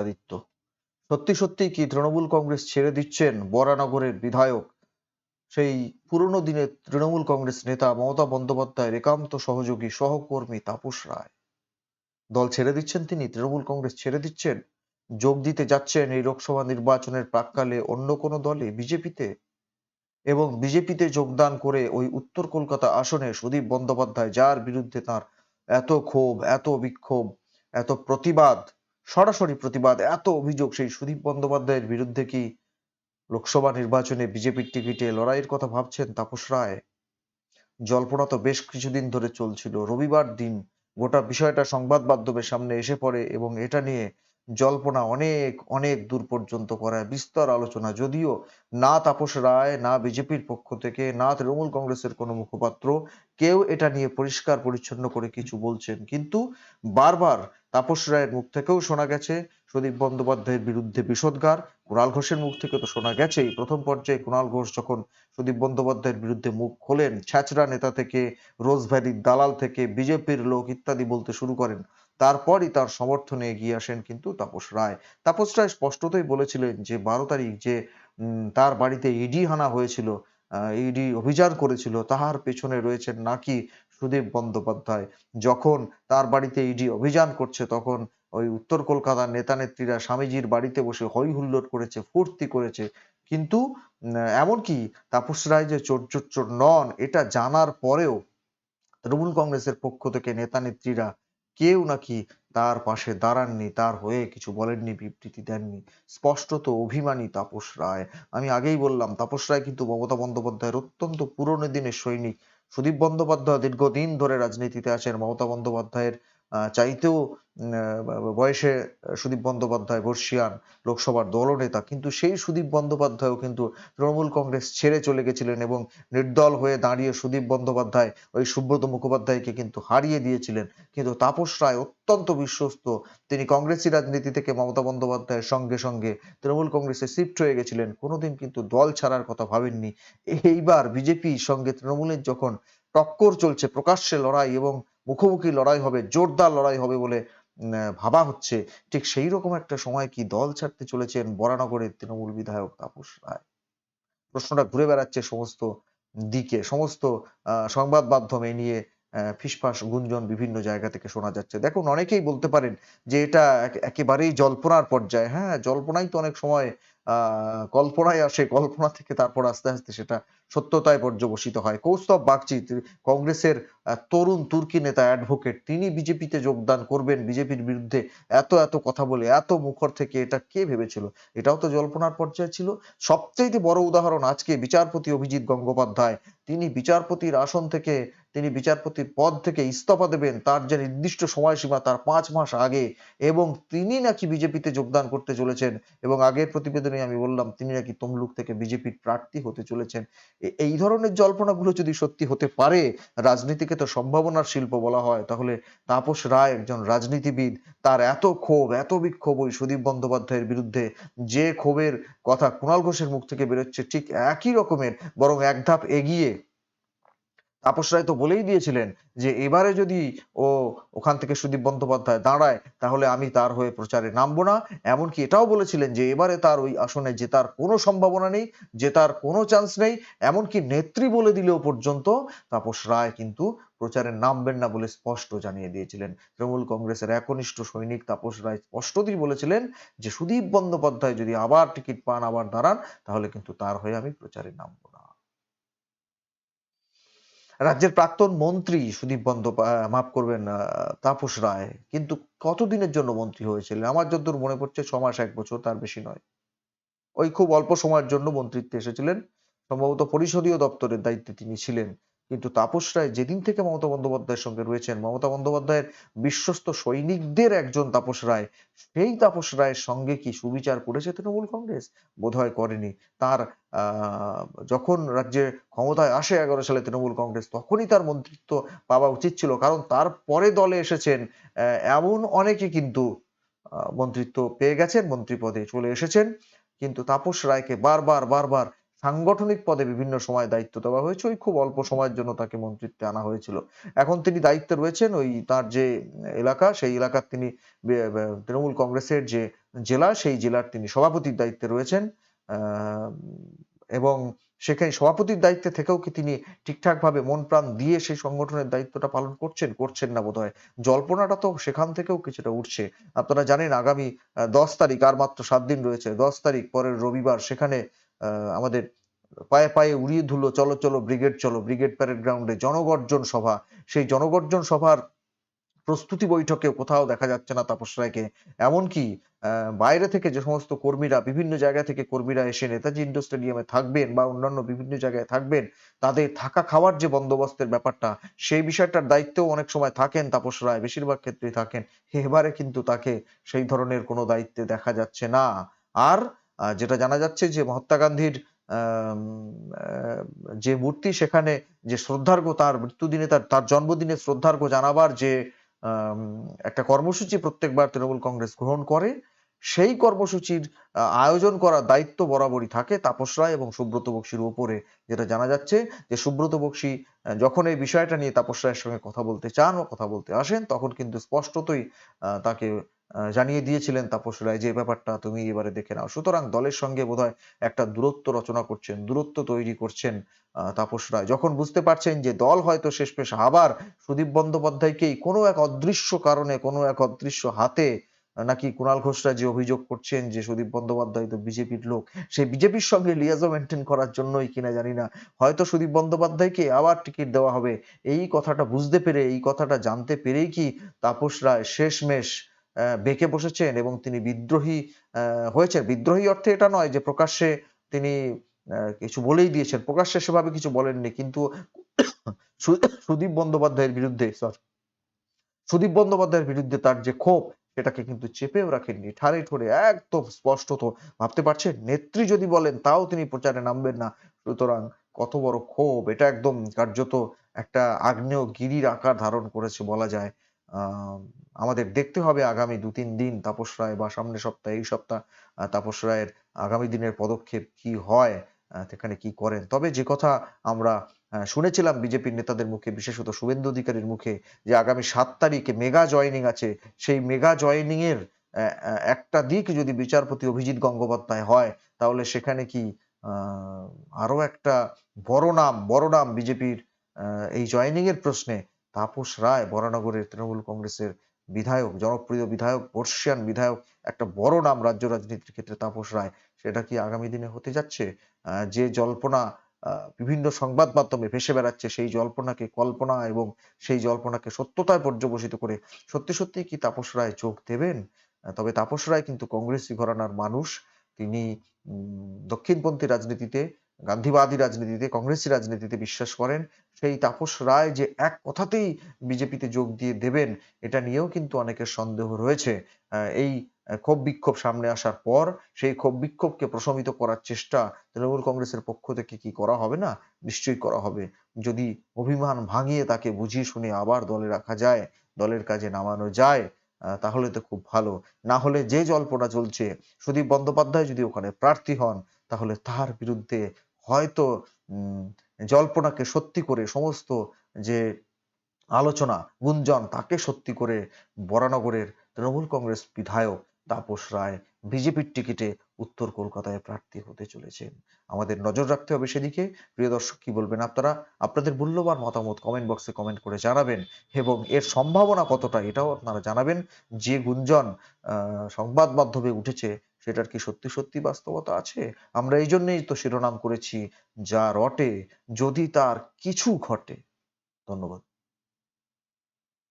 আদিত্য। সত্যি সত্যি কি তৃণমূল কংগ্রেস ছেড়ে দিচ্ছেন বরানগরের বিধায়ক? সেই পুরনো দিনের তৃণমূল কংগ্রেস নেতা মমতা বন্দ্যোপাধ্যায়ের একান্ত সহযোগী সহকর্মী তাপস রায়। দল ছেড়ে দিচ্ছেন তিনি, তৃণমূল কংগ্রেস ছেড়ে দিচ্ছেন, যোগ দিতে যাচ্ছেন এই লোকসভা নির্বাচনের প্রাককালে অন্য কোনো দলে, বিজেপিতে? এবং বিজেপিতে যোগদান করে ওই উত্তর কলকাতা আসনে সুদীপ বন্দ্যোপাধ্যায়, যার বিরুদ্ধে তার এত ক্ষোভ, এত বিক্ষোভ, এত প্রতিবাদ সরাসরি প্রতিবাদ। এত অভিযোগ সেই সুদীপ বন্দ্যোপাধ্যায়ের বিরুদ্ধে কি লোকসভা নির্বাচনে বিজেপির টিকিটে লড়াইয়ের কথা ভাবছেন তাপস রায়? জল্পনা তো বেশ কিছুদিন ধরে চলছিল। রবিবার দিন গোটা বিষয়টা সংবাদ মাধ্যমের সামনে এসে পড়ে এবং এটা নিয়ে জল্পনা অনেক অনেক দূর পর্যন্ত করায় বিস্তর আলোচনা। যদিও না তাপস রায়, না বিজেপির পক্ষ থেকে, না তৃণমূল কংগ্রেসের কোনো মুখপাত্র কেউ এটা নিয়ে পরিষ্কার পরিচ্ছন্ন করে কিছু বলছেন। কিন্তু বারবার তাপস রায়ের মুখ থেকেও শোনা গেছে, সুদীপ বন্দ্যোপাধ্যায়ের বিরুদ্ধে বিষোদ্গার কুণাল ঘোষের মুখ থেকে তো শোনা গেছেই। প্রথম পর্যায়ে কুণাল ঘোষ যখন সুদীপ বন্দ্যোপাধ্যায়ের বিরুদ্ধে মুখ খোলেন ছ্যাচরা নেতা থেকে, রোজ ভ্যালির দালাল থেকে, বিজেপির লোক ইত্যাদি বলতে শুরু করেন তারপরই তার সমর্থনে এগিয়ে আসেন কিন্তু তাপস রায়। তাপস রায় স্পষ্টতই বলেছিলেন যে, বারো তারিখ যে তার বাড়িতে ইডি হানা হয়েছিল ইডি অভিযান করেছিল, তাহার পেছনে রয়েছেন নাকি সুদীপ বন্দ্যোপাধ্যায়। যখন তার বাড়িতে ইডি অভিযান করছে, তখন ওই উত্তর কলকাতার নেতা নেত্রীরা স্বামীজির বাড়িতে বসে হই হুল্লোড় করেছে, ফুর্তি করেছে। কিন্তু এমনকি তাপস রায় যে চোর চোর নন, এটা জানার পরেও তৃণমূল কংগ্রেসের পক্ষ থেকে নেতা নেত্রীরা কেউ নাকি তার পাশে দাঁড়াননি, তার হয়ে কিছু বলেননি, বিবৃতি দেননি। স্পষ্টত অভিমানী তাপস রায়। আমি আগেই বললাম, তাপস রায় কিন্তু মমতা বন্দ্যোপাধ্যায়ের অত্যন্ত পুরনো দিনের সৈনিক। সুদীপ বন্দ্যোপাধ্যায় দীর্ঘদিন ধরে রাজনীতিতে আছেন। মমতা বন্দ্যোপাধ্যায়ের চাইতেও বয়সে সুদীপ বন্দ্যোপাধ্যায়, বর্ষিয়ান লোকসভার দলনেতা, কিন্তু সেই সুদীপ বন্দ্যোপাধ্যায়ও কিন্তু তৃণমূল কংগ্রেস ছেড়ে চলে গেছিলেন এবং নির্দল হয়ে দাঁড়িয়ে সুদীপ বন্দ্যোপাধ্যায় ওই সুব্রত মুখোপাধ্যায়কে কিন্তু হারিয়ে দিয়েছিলেন। কিন্তু তাপস রায় অত্যন্ত বিশ্বস্ত, তিনি কংগ্রেসি রাজনীতি থেকে মমতা বন্দ্যোপাধ্যায়ের সঙ্গে সঙ্গে তৃণমূল কংগ্রেসে শিফট হয়ে গেছিলেন, কোনোদিন কিন্তু দল ছাড়ার কথা ভাবেননি। এইবার বিজেপির সঙ্গে তৃণমূলের যখন টক্কর চলছে, প্রকাশ্যে লড়াই এবং মুখোমুখি লড়াই হবে, জোরদার লড়াই হবে বলে ভাবা হচ্ছে। ঠিক সেই রকম একটা সময় কি দল ছাড়তে চলেছেন বরানগরের তৃণমূল বিধায়ক তাপস রায়? প্রশ্নটা ঘুরে বেড়াচ্ছে সমস্ত দিকে, সমস্ত সংবাদ মাধ্যমে নিয়ে ফিসফাস, গুঞ্জন বিভিন্ন জায়গা থেকে শোনা যাচ্ছে। দেখুন, অনেকেই বলতে পারেন যে এটা একেবারেই জল্পনার পর্যায়ে। হ্যাঁ জল্পনাই তো অনেক সময় কল্পনায় আসে কল্পনা থেকে তারপর আস্তে আস্তে সেটা সত্যতায় পর্যবসিত হয়। কৌস্তব বাগচি কংগ্রেসের তরুণ তুর্কি নেতা অ্যাডভোকেট তিনি বিজেপিতে যোগদান করবেন বিজেপির বিরুদ্ধে এত এত কথা বলে, এত মুখর থেকে এটা কে ভেবেছিল? এটাও তো জল্পনার পর্যায়ে ছিল। সবচেয়ে বড় উদাহরণ আজকে বিচারপতি অভিজিৎ গঙ্গোপাধ্যায়। তিনি বিচারপতির আসন থেকে তিনি বিচারপতির পদ থেকে ইস্তফা দেবেন তার যে নির্দিষ্ট সময়সীমা তার পাঁচ মাস আগে এবং তিনি নাকি বিজেপিতে যোগদান করতে চলেছেন এবং আগের প্রতিবেদনে আমি বললাম তিনি নাকি তমলুক থেকে বিজেপির প্রার্থী হতে চলেছেন। এই ধরনের জল্পনাগুলো যদি সত্যি হতে পারে, রাজনীতিকে তো সম্ভাবনার শিল্প বলা হয়, তাহলে তাপস রায় একজন রাজনীতিবিদ, তার এত ক্ষোভ, এত বিক্ষোভ ওই সুদীপ বন্দ্যোপাধ্যায়ের বিরুদ্ধে, যে ক্ষোভের কথা কুণাল ঘোষের মুখ থেকে বেরোচ্ছে, ঠিক একই রকমের, বরং এক ধাপ এগিয়ে তাপস রায় তো বলেই দিয়েছিলেন যে এবারে যদি ও ওখান থেকে সুদীপ বন্দ্যোপাধ্যায় দাঁড়ায়, তাহলে আমি তার হয়ে প্রচারে নামবো না। এমনকি এটাও বলেছিলেন যে এবারে তার ওই আসনে জেতার কোনো সম্ভাবনা নেই, জেতার কোনো চান্স নেই। এমনকি নেত্রী বলে দিলেও পর্যন্ত তাপস রায় কিন্তু প্রচারে নামবেন না বলে স্পষ্ট জানিয়ে দিয়েছিলেন। তৃণমূল কংগ্রেসের একনিষ্ঠ সৈনিক তাপস রায় স্পষ্টতই বলেছিলেন যে সুদীপ বন্দ্যোপাধ্যায় যদি আবার টিকিট পান, আবার দাঁড়ান, তাহলে কিন্তু তার হয়ে আমি প্রচারে নামবো না। রাজ্যের প্রাক্তন মন্ত্রী সুদীপ বন্দ্যোপাধ্যায় মাফ করবেন তাপস রায় কিন্তু কতদিনের জন্য মন্ত্রী হয়েছিলেন? আমার যতদূর মনে পড়ছে ছ মাস, এক বছর, তার বেশি নয়। ওই খুব অল্প সময়ের জন্য মন্ত্রিত্বে এসেছিলেন। সম্ভবত পরিষদীয় দপ্তরের দায়িত্বে তিনি ছিলেন। কিন্তু তাপস রায় যেদিন থেকে মমতা বন্দ্যোপাধ্যায়ের সঙ্গে রয়েছেন, মমতা বন্দ্যোপাধ্যায়ের বিশ্বস্ত সৈনিকদের একজন তাপস রায়, সেই তাপস রায়ের সঙ্গে কি সুবিচার করেছে তৃণমূল কংগ্রেস? বোধহয় করেনি। তার যখন রাজ্যে ক্ষমতায় আসে এগারো সালে তৃণমূল কংগ্রেস, তখনই তার মন্ত্রিত্ব পাওয়া উচিত ছিল। কারণ তার পরে দলে এসেছেন এমন অনেকে কিন্তু মন্ত্রিত্ব পেয়ে গেছেন, মন্ত্রী পদে চলে এসেছেন। কিন্তু তাপস রায়কে বারবার বারবার সাংগঠনিক পদে বিভিন্ন সময় দায়িত্ব দেওয়া হয়েছে। ওই খুব অল্প সময়ের জন্য তাকে মন্ত্রিত্বে আনা হয়েছিল। এখন তিনি দায়িত্বে রয়েছেন ওই তার যে এলাকা, সেই এলাকার তিনি তৃণমূল কংগ্রেসের যে জেলা, সেই জেলার তিনি সভাপতির দায়িত্বে রয়েছেন। এবং সেখানে সভাপতির দায়িত্বে থেকেও কি তিনি ঠিকঠাক ভাবে মন প্রাণ দিয়ে সেই সংগঠনের দায়িত্বটা পালন করছেন করছেন না বোধহয়? জল্পনাটা তো সেখান থেকেও কিছুটা উঠছে। আপনারা জানেন আগামী দশ তারিখ, আর মাত্র সাত দিন রয়েছে, দশ তারিখ পরের রবিবার সেখানে আমাদের পায়ে পায়ে উড়িয়ে ধুলো, চলো চলো ব্রিগেড চলো ব্রিগেড প্যারেড গ্রাউন্ডে জনগর্জন সভা। সেই জনগর্জন সভার প্রস্তুতি বৈঠকে কোথাও দেখা যাচ্ছে না তাপস রায়কে। এমনকি বাইরে থেকে যে সমস্ত কর্মীরা, বিভিন্ন জায়গা থেকে কর্মীরা এসে নেতাজি ইন্ডোর স্টেডিয়ামে থাকবেন বা অন্যান্য বিভিন্ন জায়গায় থাকবেন, তাদের থাকা খাওয়ার যে বন্দোবস্তের ব্যাপারটা, সেই বিষয়টার দায়িত্বেও অনেক সময় থাকেন তাপস রায়, বেশিরভাগ ক্ষেত্রেই থাকেন। এবারে কিন্তু তাকে সেই ধরনের কোনো দায়িত্বে দেখা যাচ্ছে না। আর যেটা জানা যাচ্ছে যে মহাত্মা গান্ধীর যে মূর্তি সেখানে যে শ্রদ্ধার্ঘ তার মৃত্যুদিনে, তার তার জন্মদিনে শ্রদ্ধার্ঘ জানাবার যে একটা কর্মসূচি প্রত্যেকবার তৃণমূল কংগ্রেস গ্রহণ করে, সেই কর্মসূচির আয়োজন করার দায়িত্ব বরাবরই থাকে তাপস রায় এবং সুব্রত বক্সির উপরে যেটা জানা যাচ্ছে যে সুব্রত বক্সি যখন এই বিষয়টা নিয়ে তাপস রায়ের সঙ্গে কথা বলতে চান বা কথা বলতে আসেন, তখন কিন্তু স্পষ্টতই তাকে জানিয়ে দিয়েছিলেন তাপস রায় যে ব্যাপারটা তুমি এবারে দেখে নাও। সুতরাং দলের সঙ্গে বোধহয় একটা দূরত্ব রচনা করছেন, দূরত্ব তৈরি করছেন তাপস রায়। যখন বুঝতে পারছেন যে, দল হয়তো শেষমেশ আবার সুদীপ বন্দ্যোপাধ্যায়কেই কোনো এক অদৃশ্য কারণে, কোনো এক অদৃশ্য হাতে, নাকি কুণাল ঘোষরা যে অভিযোগ করছেন যে, সুদীপ বন্দ্যোপাধ্যায় তো বিজেপির লোক, সেই বিজেপির সঙ্গে লিয়াজো মেনটেন করার জন্যই কিনা জানি না। হয়তো সুদীপ বন্দ্যোপাধ্যায়কে আবার টিকিট দেওয়া হবে। এই কথাটা বুঝতে পেরে, এই কথাটা জানতে পেরেই কি তাপস রায় শেষমেশ বেঁকে বসেছেন এবং তিনি বিদ্রোহী হয়েছেন। বিদ্রোহী অর্থে এটা নয় যে প্রকাশ্যে তিনি কিছু বলেই দিয়েছেন। প্রকাশ্যে সেভাবে কিছু বলেননি কিন্তু সুদীপ বন্দ্যোপাধ্যায়ের বিরুদ্ধে sorry, সুদীপ বন্দ্যোপাধ্যায়ের বিরুদ্ধে তার যে ক্ষোভ সেটাকে কিন্তু চেপেও রাখেননি। ঠারে ঠোরে একদম স্পষ্টত। ভাবতে পারছেন? নেত্রী যদি বলেন তাও তিনি প্রচারে নামবেন না। সুতরাং কত বড় ক্ষোভ। এটা একদম কার্যত একটা আগ্নেয় গিরির আকার ধারণ করেছে বলা যায়। আমাদের দেখতে হবে আগামী দু তিন দিন তাপস রায় বা সামনের সপ্তাহে এই সপ্তাহ তাপস রায়ের আগামী দিনের পদক্ষেপ কি হয় সেখানে কি করেন? তবে যে কথা আমরা শুনেছিলাম বিজেপির নেতাদের মুখে, বিশেষত শুভেন্দু অধিকারীর মুখে, যে আগামী সাত তারিখে মেগা জয়েনিং আছে, সেই মেগা জয়েনিং এর একটা দিক যদি বিচারপতি অভিজিৎ গঙ্গোপাধ্যায় হয়, তাহলে সেখানে কি আরও একটা বড় নাম বড় নাম বিজেপির এই জয়েনিং এর প্রশ্নে তাপস রায় বরানগরের তৃণমূল কংগ্রেসের বিধায়ক, জনপ্রিয় বিধায়ক, বর্ষিয়ান বিধায়ক, একটা বড় নাম রাজ্য রাজনীতির ক্ষেত্রে তাপস রায়। সেটা কি আগামী দিনে হতে যাচ্ছে? যে জল্পনা বিভিন্ন সংবাদ মাধ্যমে ভেসে বেড়াচ্ছে, সেই জল্পনাকে কল্পনা এবং সেই জল্পনাকে সত্যতায় পর্যবসিত করে সত্যি সত্যি কি তাপস রায় যোগ দেবেন? তবে তাপস রায় কিন্তু কংগ্রেসী ঘরানার মানুষ। তিনি দক্ষিণপন্থী রাজনীতিতে গান্ধীবাদী রাজনীতিতে, কংগ্রেসী রাজনীতিতে বিশ্বাস করেন, সেই তাপস রায় যে এক কথাতেই বিজেপিতে যোগ দিয়ে দেবেন, এটা নিয়েও কিন্তু অনেকের সন্দেহ রয়েছে। এই ক্ষোভ বিক্ষোভ সামনে আসার পর সেই ক্ষোভ বিক্ষোভকে প্রশমিত করার চেষ্টা তৃণমূল কংগ্রেসের পক্ষ থেকে কি করা হবে না? নিশ্চয়ই করা হবে। যদি অভিমান ভাঙিয়ে তাকে বুঝিয়ে শুনে আবার দলে রাখা যায়, দলের কাজে নামানো যায় তাহলে তো খুব ভালো। না হলে যে জল্পনা চলছে, সুদীপ বন্দ্যোপাধ্যায় যদি ওখানে প্রার্থী হন, তাহলে তার বিরুদ্ধে হয়তো জল্পনাকে সত্যি করে সমস্ত যে আলোচনা, গুঞ্জন তাকে সত্যি করে বরানগরের তৃণমূল কংগ্রেস বিধায়ক তাপস রায় বিজেপির টিকিটে উত্তর কলকাতায় প্রার্থী হতে চলেছেন। আমাদের নজর রাখতে হবে সেদিকে। প্রিয় দর্শক, কি বলবেন আপনারা? আপনাদের মূল্যবান মতামত কমেন্ট বক্সে কমেন্ট করে জানাবেন এবং এর সম্ভাবনা কতটা এটাও আপনারা জানাবেন। যে গুঞ্জন সংবাদ মাধ্যমে উঠেছে সেটার কি সত্যি সত্যি বাস্তবতা আছে? আমরা এই জন্যেই তো শিরোনাম করেছি, যা রটে, যদি তার কিছু ঘটে। ধন্যবাদ।